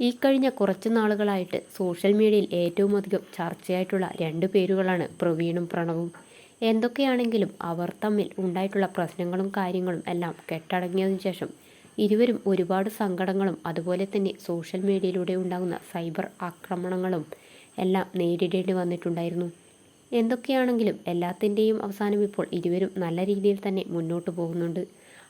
ഈ കഴിഞ്ഞ കുറച്ച് നാളുകളായിട്ട് സോഷ്യൽ മീഡിയയിൽ ഏറ്റവും അധികം ചർച്ചയായിട്ടുള്ള രണ്ട് പേരുകളാണ് പ്രവീണും പ്രണവും. എന്തൊക്കെയാണെങ്കിലും അവർ തമ്മിൽ ഉണ്ടായിട്ടുള്ള പ്രശ്നങ്ങളും കാര്യങ്ങളും എല്ലാം കെട്ടടങ്ങിയതിനു ശേഷം ഇരുവരും ഒരുപാട് സങ്കടങ്ങളും അതുപോലെ തന്നെ സോഷ്യൽ മീഡിയയിലൂടെ ഉണ്ടാകുന്ന സൈബർ ആക്രമണങ്ങളും എല്ലാം നേരിടേണ്ടി വന്നിട്ടുണ്ടായിരുന്നു. എന്തൊക്കെയാണെങ്കിലും എല്ലാത്തിന്റെയും അവസാനം ഇപ്പോൾ ഇരുവരും നല്ല രീതിയിൽ തന്നെ മുന്നോട്ട് പോകുന്നുണ്ട്.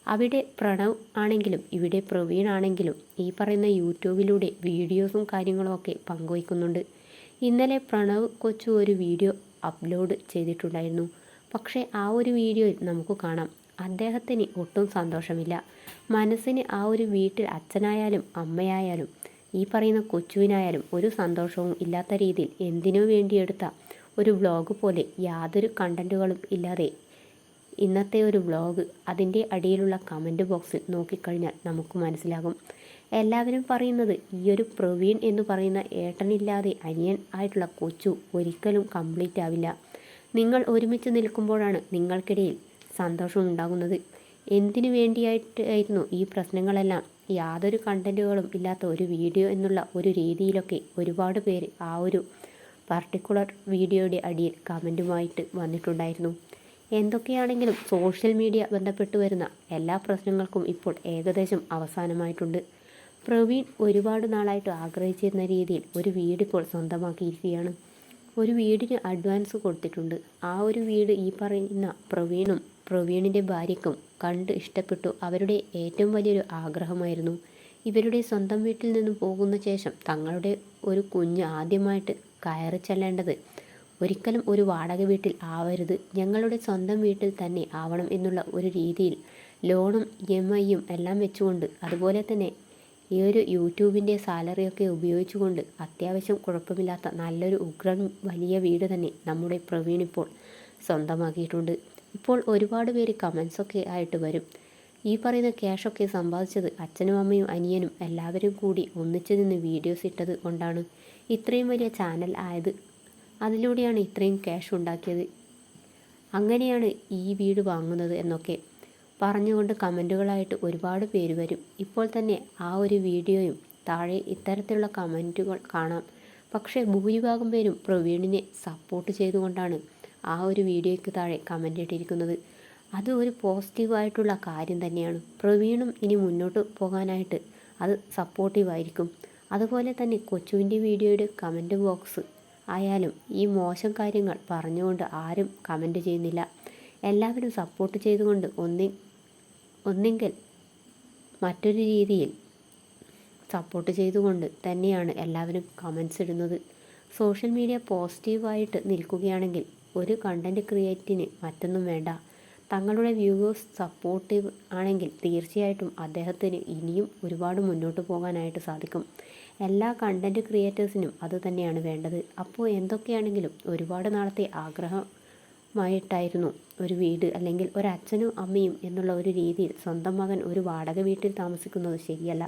അവിടെ പ്രണവ് ആണെങ്കിലും ഇവിടെ പ്രവീൺ ആണെങ്കിലും ഈ പറയുന്ന യൂട്യൂബിലൂടെ വീഡിയോസും കാര്യങ്ങളും ഒക്കെ പങ്കുവയ്ക്കുന്നുണ്ട്. ഇന്നലെ പ്രണവ് കൊച്ചു ഒരു വീഡിയോ അപ്ലോഡ് ചെയ്തിട്ടുണ്ടായിരുന്നു. പക്ഷേ ആ ഒരു വീഡിയോയിൽ നമുക്ക് കാണാം. അദ്ദേഹത്തിന് ഒട്ടും സന്തോഷമില്ല. മനസ്സിന് ആ ഒരു വീട്ടിൽ അച്ഛനായാലും അമ്മയായാലും ഈ പറയുന്ന കൊച്ചുവിനായാലും ഒരു സന്തോഷവും ഇല്ലാത്ത രീതിയിൽ എന്തിനു വേണ്ടിയെടുത്ത ഒരു വ്ലോഗ് പോലെ യാതൊരു കണ്ടന്റുകളും ഇല്ലാതെ ഇന്നത്തെ ഒരു വ്ലോഗ് അതിന്റെ അടിയിലുള്ള കമന്റ് ബോക്സിൽ നോക്കിക്കഴിഞ്ഞാൽ നമുക്ക് മനസ്സിലാകും. എല്ലാവരും പറയുന്നത് ഈ ഒരു പ്രവീൺ എന്ന് പറയുന്ന ഏട്ടനില്ലാതെ അനിയൻ ആയിട്ടുള്ള കൊച്ചു ഒരിക്കലും കംപ്ലീറ്റ് ആവില്ല. നിങ്ങൾ ഒരുമിച്ച് നിൽക്കുമ്പോഴാണ് നിങ്ങൾക്കിടയിൽ സന്തോഷം ഉണ്ടാകുന്നത്. എന്തിനു വേണ്ടിയായിട്ടായിരുന്നു ഈ പ്രശ്നങ്ങളെല്ലാം? യാതൊരു കണ്ടന്റുകളും ഇല്ലാത്ത ഒരു വീഡിയോ എന്നുള്ള ഒരു രീതിയിലൊക്കെ ഒരുപാട് പേര് ആ ഒരു പർട്ടിക്കുലർ വീഡിയോയുടെ അടിയിൽ കമന്റുമായിട്ട് വന്നിട്ടുണ്ടായിരുന്നു. എന്തൊക്കെയാണെങ്കിലും സോഷ്യൽ മീഡിയ ബന്ധപ്പെട്ട് വരുന്ന എല്ലാ പ്രശ്നങ്ങൾക്കും ഇപ്പോൾ ഏകദേശം അവസാനമായിട്ടുണ്ട്. പ്രവീൺ ഒരുപാട് നാളായിട്ട് ആഗ്രഹിച്ചിരുന്ന രീതിയിൽ ഒരു വീട് ഇപ്പോൾ സ്വന്തമാക്കിയിരിക്കുകയാണ്. ഒരു വീടിന് അഡ്വാൻസ് കൊടുത്തിട്ടുണ്ട്. ആ ഒരു വീട് ഈ പറയുന്ന പ്രവീണും പ്രവീണിന്റെ ഭാര്യയ്ക്കും കണ്ട് ഇഷ്ടപ്പെട്ടു. അവരുടെ ഏറ്റവും വലിയൊരു ആഗ്രഹമായിരുന്നു. ഇവരുടെ സ്വന്തം വീട്ടിൽ നിന്നും പോകുന്ന ശേഷം തങ്ങളുടെ ഒരു കുഞ്ഞ് ആദ്യമായിട്ട് കയറി ചെല്ലേണ്ടത് ഒരിക്കലും ഒരു വാടക വീട്ടിൽ ആവരുത്. ഞങ്ങളുടെ സ്വന്തം വീട്ടിൽ തന്നെ ആവണം എന്നുള്ള ഒരു രീതിയിൽ ലോണും ഇ എം ഐയും എല്ലാം വെച്ചുകൊണ്ട് അതുപോലെ തന്നെ ഈ ഒരു യൂട്യൂബിന്റെ സാലറിയൊക്കെ ഉപയോഗിച്ചുകൊണ്ട് അത്യാവശ്യം കുഴപ്പമില്ലാത്ത നല്ലൊരു ഉഗ്രൻ വലിയ വീട് തന്നെ നമ്മുടെ പ്രവീൺ ഇപ്പോൾ സ്വന്തമാക്കിയിട്ടുണ്ട്. ഇപ്പോൾ ഒരുപാട് പേര് കമൻസൊക്കെ ആയിട്ട് വരും. ഈ പറയുന്ന ക്യാഷൊക്കെ സമ്പാദിച്ചത് അച്ഛനും അമ്മയും അനിയനും എല്ലാവരും കൂടി ഒന്നിച്ചു നിന്ന് വീഡിയോസ് ഇട്ടത് കൊണ്ടാണ്. ഇത്രയും വലിയ ചാനൽ ആയത് അതിലൂടെയാണ് ഇത്രയും ക്യാഷ് ഉണ്ടാക്കിയത്. അങ്ങനെയാണ് ഈ വീട് വാങ്ങുന്നത് എന്നൊക്കെ പറഞ്ഞുകൊണ്ട് കമന്റുകളായിട്ട് ഒരുപാട് പേര് വരും. ഇപ്പോൾ തന്നെ ആ ഒരു വീഡിയോയും താഴെ ഇത്തരത്തിലുള്ള കമന്റുകൾ കാണാം. പക്ഷേ ഭൂരിഭാഗം പേരും പ്രവീണിനെ സപ്പോർട്ട് ചെയ്തുകൊണ്ടാണ് ആ ഒരു വീഡിയോയ്ക്ക് താഴെ കമന്റ് ഇട്ടിരിക്കുന്നത്. അത് ഒരു പോസിറ്റീവായിട്ടുള്ള കാര്യം തന്നെയാണ്. പ്രവീണും ഇനി മുന്നോട്ട് പോകാനായിട്ട് അത് സപ്പോർട്ടീവായിരിക്കും അതുപോലെ തന്നെ കൊച്ചുവിന്റെ വീഡിയോയുടെ കമന്റ് ബോക്സ് ആയാലും ഈ മോശം കാര്യങ്ങൾ പറഞ്ഞുകൊണ്ട് ആരും കമന്റ് ചെയ്യുന്നില്ല. എല്ലാവരും സപ്പോർട്ട് ചെയ്തുകൊണ്ട് ഒന്നി ഒന്നെങ്കിൽ മറ്റൊരു രീതിയിൽ സപ്പോർട്ട് ചെയ്തുകൊണ്ട് തന്നെയാണ് എല്ലാവരും കമൻസ് ഇടുന്നത്. സോഷ്യൽ മീഡിയ പോസിറ്റീവായിട്ട് നിൽക്കുകയാണെങ്കിൽ ഒരു കണ്ടന്റ് ക്രിയേറ്റിന് മറ്റൊന്നും വേണ്ട. തങ്ങളുടെ വ്യൂവേഴ്സ് സപ്പോർട്ടീവ് ആണെങ്കിൽ തീർച്ചയായിട്ടും അദ്ദേഹത്തിന് ഇനിയും ഒരുപാട് മുന്നോട്ട് പോകാനായിട്ട് സാധിക്കും. എല്ലാ കണ്ടന്റ് ക്രിയേറ്റേഴ്സിനും അത് തന്നെയാണ് വേണ്ടത്. അപ്പോൾ എന്തൊക്കെയാണെങ്കിലും ഒരുപാട് നാളത്തെ ആഗ്രഹമായിട്ടായിരുന്നു ഒരു വീട് അല്ലെങ്കിൽ ഒരു അച്ഛനും അമ്മയും എന്നുള്ള ഒരു രീതിയിൽ സ്വന്തം മകൻ ഒരു വാടക വീട്ടിൽ താമസിക്കുന്നത് ശരിയല്ല.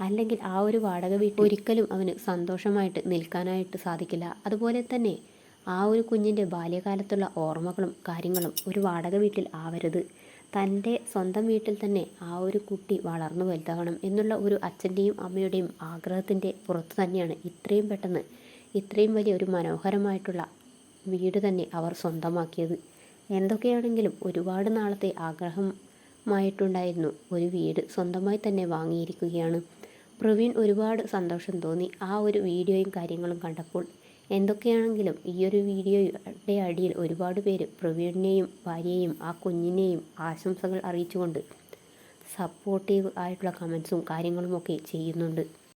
അല്ലെങ്കിൽ ആ ഒരു വാടക വീട്ടിൽ ഒരിക്കലും അവന് സന്തോഷമായിട്ട് നിൽക്കാനായിട്ട് സാധിക്കില്ല. അതുപോലെ തന്നെ ആ ഒരു കുഞ്ഞിന്റെ ബാല്യകാലത്തുള്ള ഓർമ്മകളും കാര്യങ്ങളും ഒരു വാടക വീട്ടിൽ ആവരുത്. തന്റെ സ്വന്തം വീട്ടിൽ തന്നെ ആ ഒരു കുട്ടി വളർന്നു വലുതാകണം എന്നുള്ള ഒരു അച്ഛന്റെയും അമ്മയുടെയും ആഗ്രഹത്തിന്റെ പുറത്ത് തന്നെയാണ് ഇത്രയും പെട്ടെന്ന് ഇത്രയും വലിയ ഒരു മനോഹരമായിട്ടുള്ള വീട് തന്നെ അവർ സ്വന്തമാക്കിയത്. എന്തൊക്കെയാണെങ്കിലും ഒരുപാട് നാളത്തെ ആഗ്രഹമായിട്ടുണ്ടായിരുന്നു ഒരു വീട് സ്വന്തമായി തന്നെ വാങ്ങിയിരിക്കുകയാണ്. പ്രവീൺ ഒരുപാട് സന്തോഷം തോന്നി ആ ഒരു വീഡിയോയും കാര്യങ്ങളും കണ്ടപ്പോൾ എന്തൊക്കെയാണെങ്കിലും ഈ ഒരു വീഡിയോയുടെ അടിയിൽ ഒരുപാട് പേര് പ്രവീണിനെയും ഭാര്യയെയും ആ കുഞ്ഞിനെയും ആശംസകൾ അറിയിച്ചുകൊണ്ട് സപ്പോർട്ടീവ് ആയിട്ടുള്ള കമൻസും കാര്യങ്ങളുമൊക്കെ ചെയ്യുന്നുണ്ട്.